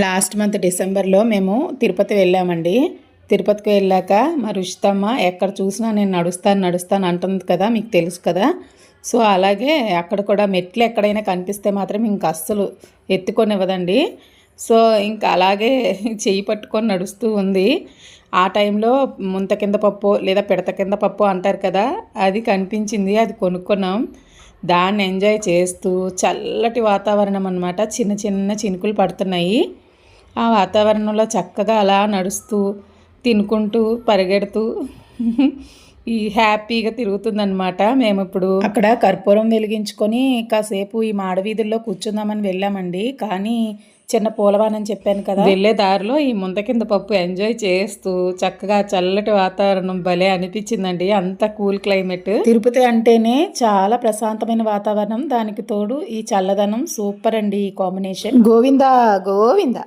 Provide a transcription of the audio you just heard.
Last month డిసెంబర్లో మేము తిరుపతి వెళ్ళామండి. తిరుపతికి వెళ్ళాక మా రుషితమ్మ ఎక్కడ చూసినా నేను నడుస్తాను నడుస్తాను అంటుంది కదా మీకు తెలుసు కదా. సో అలాగే అక్కడ కూడా మెట్లు ఎక్కడైనా కనిపిస్తే మాత్రం ఇంక అస్సలు ఎత్తుకొని ఇవ్వదండి సో ఇంకా అలాగే చేయి పట్టుకొని నడుస్తూ ఉంది. ఆ టైంలో ముంత కింద పప్పు లేదా పిడత కింద పప్పు అంటారు కదా అది కనిపించింది అది కొనుక్కున్నాం. దాన్ని ఎంజాయ్ చేస్తూ చల్లటి వాతావరణం అనమాట చిన్న చిన్న చినుకులు పడుతున్నాయి. ఆ వాతావరణంలో చక్కగా అలా నడుస్తూ తినుకుంటూ పరిగెడుతూ ఈ హ్యాపీగా తిరుగుతుందనమాట మేము ఇప్పుడు అక్కడ కర్పూరం వెలిగించుకొని కాసేపు ఈ మాడవీధుల్లో కూర్చుందామని వెళ్ళామండి. కానీ చిన్న పూలవానని చెప్పాను కదా. వెళ్ళే దారిలో ఈ ముంత కింద పప్పు ఎంజాయ్ చేస్తూ చక్కగా చల్లటి వాతావరణం భలే అనిపించిందండి. అంత కూల్ క్లైమేట్. తిరుపతి అంటేనే చాలా ప్రశాంతమైన వాతావరణం. దానికి తోడు ఈ చల్లదనం సూపర్ అండి ఈ కాంబినేషన్. గోవిందా గోవిందా.